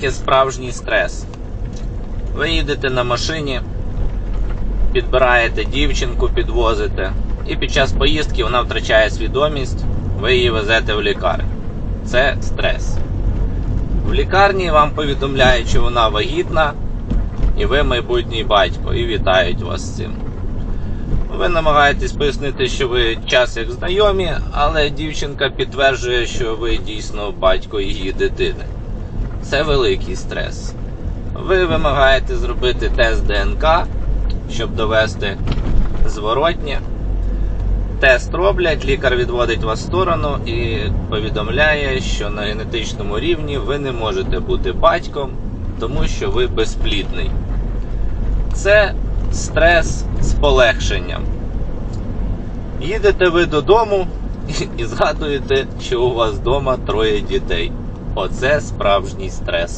Це справжній стрес. Ви їдете на машині, підбираєте дівчинку, підвозите, і під час поїздки вона втрачає свідомість, ви її везете в лікарню. Це стрес. В лікарні вам повідомляють, що вона вагітна, і ви майбутній батько, і вітають вас з цим. Ви намагаєтесь пояснити, що ви час як знайомі, але дівчинка підтверджує, що ви дійсно батько її дитини. Це великий стрес. Ви вимагаєте зробити тест ДНК, щоб довести зворотнє. Тест роблять, лікар відводить вас в сторону і повідомляє, що на генетичному рівні ви не можете бути батьком, тому що ви безплідний. Це стрес з полегшенням. Їдете ви додому і, згадуєте, що у вас вдома троє дітей. Оце справжній стрес.